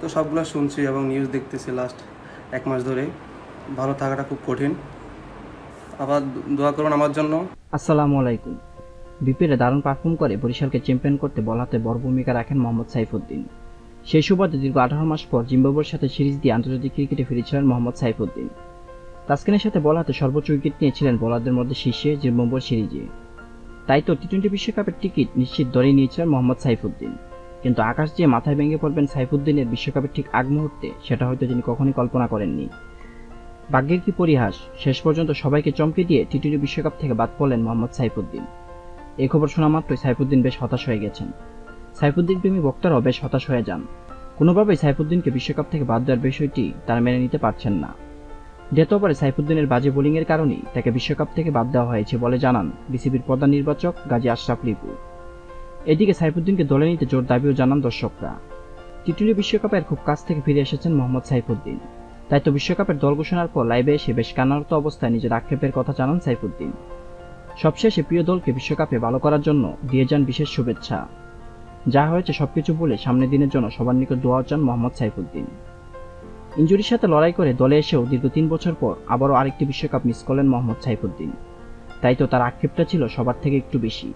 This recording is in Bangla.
তো সবগুলো শুনছি এবং নিউজ দেখতেছি লাস্ট এক মাস ধরে। ভালো থাকাটা খুব কঠিন। আবার দোয়া করুন আমার জন্য। আসসালামু আলাইকুম। বিপিএলে দারুণ পারফর্ম করে বরিশালকে চ্যাম্পিয়ন করতে বলাতে বড় ভূমিকা রাখেন মোহাম্মদ সাইফুদ্দিন। সেই সুবাদে দীর্ঘ আঠারো মাস পর জিম্বাবুয়ের সাথে সিরিজ দিয়ে আন্তর্জাতিক ক্রিকেটে ফিরেছিলেন মোহাম্মদ সাইফুদ্দিন। তাসকিনের সাথে বল হাতে সর্বোচ্চ উইকেট নিয়েছিলেন বোলারদের মধ্যে শীর্ষে জিম্বাবুয়ের সিরিজে। তাই তো টি টোয়েন্টি বিশ্বকাপের টিকিট নিশ্চিত ধরে নিয়েছিলেন মোহাম্মদ সাইফুদ্দিন। কিন্তু আকাশ দিয়ে মাথায় ভেঙে পড়বেন সাইফুদ্দিনের বিশ্বকাপের ঠিক আগ মুহূর্তে, সেটা হয়তো তিনি কখনোই কল্পনা করেননি। ভাগ্যের কি পরিহাস? শেষ পর্যন্ত সবাইকে চমকে দিয়ে টি বিশ্বকাপ থেকে বাদ পড়লেন মোহাম্মদ সাইফুদ্দিন। এই খবর শোনা মাত্রই সাইফুদ্দিন বেশ হতাশ হয়ে গেছেন। সাইফুদ্দিন প্রেমী বক্তারাও বেশ হতাশ হয়ে যান। কোনোভাবেই সাইফুদ্দিনকে বিশ্বকাপ থেকে বাদ দেওয়ার বিষয়টি তারা মেনে নিতে পারছেন না। ডেথ ওভারে সাইফুদ্দিনের বাজে বোলিংয়ের কারণেই তাকে বিশ্বকাপ থেকে বাদ দেওয়া হয়েছে বলে জানান বিসিবির প্রধান নির্বাচক গাজী আশরাফ রিপু। এদিকে সাইফুদ্দিনকে দলে নিতে জোর দাবিও জানান দর্শকরা। টি টোয়েন্টি বিশ্বকাপের খুব কাছ থেকে ফিরে এসেছেন মোহাম্মদ সাইফুদ্দিন। তাই তো বিশ্বকাপের দল ঘোষণার পর লাইভে এসে বেশ কান্নারত অবস্থায় নিজের আক্ষেপের কথা জানান সাইফুদ্দিন। সবশেষে প্রিয় দলকে বিশ্বকাপে ভালো করার জন্য দিয়ে যান বিশেষ শুভেচ্ছা। যা হয়েছে সবকিছু বলে সামনের দিনের জন্য সবার নিকট দোয়া চান মোহাম্মদ সাইফুদ্দিন। ইঞ্জুরির সাথে লড়াই করে দলে এসেও দীর্ঘ তিন বছর পর আবারও আরেকটি বিশ্বকাপ মিস করলেন মোহাম্মদ সাইফুদ্দিন। তাই তো তার আক্ষেপটা ছিল সবার থেকে একটু বেশি।